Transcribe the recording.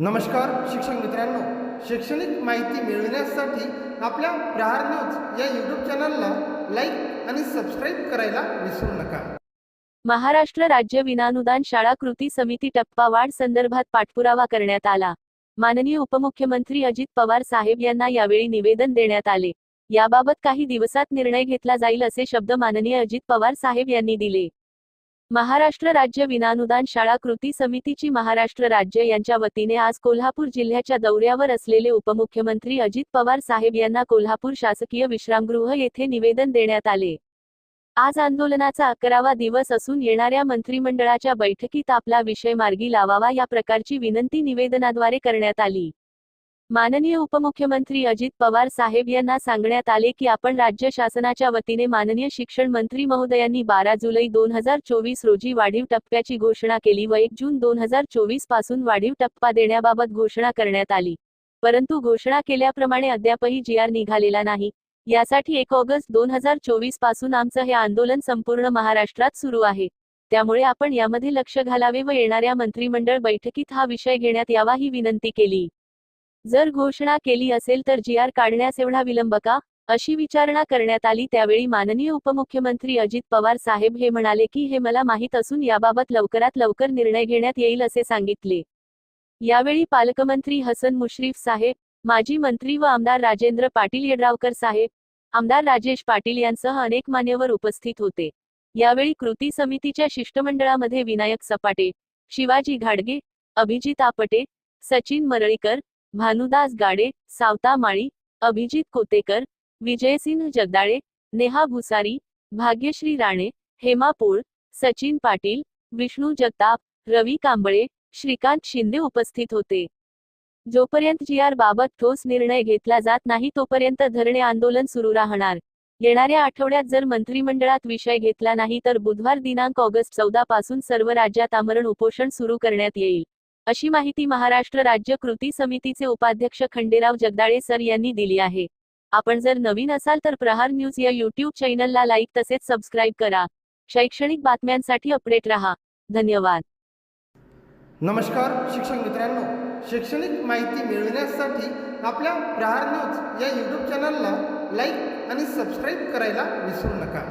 नमस्कार शिक्षक मित्रांनो. शैक्षणिक माहिती मिळविण्यासाठी आपल्या प्रहार न्यूज या यूट्यूब चॅनलला लाईक आणि सबस्क्राईब करायला विसरू नका. महाराष्ट्र राज्य विनानुदान शाळा कृती समिती टप्पा वाढ संदर्भात पाठपुरावा करण्यात आला. माननीय उपमुख्यमंत्री अजित पवार साहेब यांना यावेळी निवेदन देण्यात आले. याबाबत काही दिवसात निर्णय घेतला जाईल असे शब्द माननीय अजित पवार साहेब यांनी दिले. महाराष्ट्र राज्य विनानुदान शाळा कृती समितीची महाराष्ट्र राज्य यांच्या वतीने आज कोल्हापूर जिल्ह्याच्या दौऱ्यावर असलेले उपमुख्यमंत्री अजित पवार साहेब यांना कोल्हापूर शासकीय विश्रामगृह येथे निवेदन देण्यात आले. आज आंदोलनाचा अकरावा दिवस असून येणाऱ्या मंत्रिमंडळाच्या बैठकीत आपला विषय मार्गी लावावा या प्रकारची विनंती निवेदनाद्वारे करण्यात आली. माननीय उपमुख्यमंत्री अजित पवार साहेब यांना सांगण्यात आले की आपण राज्य शासनाच्या वतीने माननीय शिक्षण मंत्री महोदयांनी बारा जुलै दोन हजार चोवीस रोजी वाढीव टप्प्याची घोषणा केली व एक जून दोन हजार चोवीसपासून वाढीव टप्पा देण्याबाबत घोषणा करण्यात आली. परंतु घोषणा केल्याप्रमाणे अद्यापही जी आर निघालेला नाही. यासाठी एक ऑगस्ट दोन हजार चोवीसपासून आमचं हे आंदोलन संपूर्ण महाराष्ट्रात सुरू आहे. त्यामुळे आपण यामध्ये लक्ष घालावे व येणाऱ्या मंत्रिमंडळ बैठकीत हा विषय घेण्यात यावा ही विनंती केली. जर घोषणा केली असेल तर जी आर काढण्यास एवढा विलंब का? अशी विचारणा करण्यात आली त्यावेळी माननीय उपमुख्यमंत्री अजित पवार साहेब हे म्हणाले की हे मला माहीत असून याबाबत लवकरात लवकर निर्णय घेण्यात येईल असे सांगितले. यावेळी पालकमंत्री हसन मुश्रीफ साहेब माजी मंत्री व आमदार राजेंद्र पाटील येड्रावकर साहेब आमदार राजेश पाटील यांसह अनेक मान्यवर उपस्थित होते. यावेळी कृती समितीच्या शिष्टमंडळामध्ये विनायक सपाटे शिवाजी घाडगे अभिजित आपटे सचिन मरळीकर भानुदास गाडे सावता माळी अभिजित कोतेकर विजयसिंह जगदाळे नेहा भुसारी भाग्यश्री राणे हेमा पोळ सचिन पाटील विष्णू जगताप रवी कांबळे श्रीकांत शिंदे उपस्थित होते. जोपर्यंत जी आर बाबत ठोस निर्णय घेतला जात नाही तोपर्यंत धरणे आंदोलन सुरू राहणार. येणाऱ्या आठवड्यात जर मंत्रिमंडळात विषय घेतला नाही तर बुधवार दिनांक ऑगस्ट चौदा पासून सर्व राज्यात आमरण उपोषण सुरू करण्यात येईल. अशी माहिती महाराष्ट्र राज्य कृती समितीचे उपाध्यक्ष खंडेराव जगदाळे सर यांनी दिली आहे. आपण जर नवीन असाल तर प्रहार न्यूज या युट्यूब चॅनलला लाईक तसेच सबस्क्राईब करा. शैक्षणिक बातम्यांसाठी अपडेट रहा. धन्यवाद. नमस्कार शिक्षक मित्रांनो. शैक्षणिक माहिती मिळविण्यासाठी आपल्या प्रहार न्यूज या यूट्यूब चॅनलला लाईक आणि सबस्क्राईब करायला विसरू नका.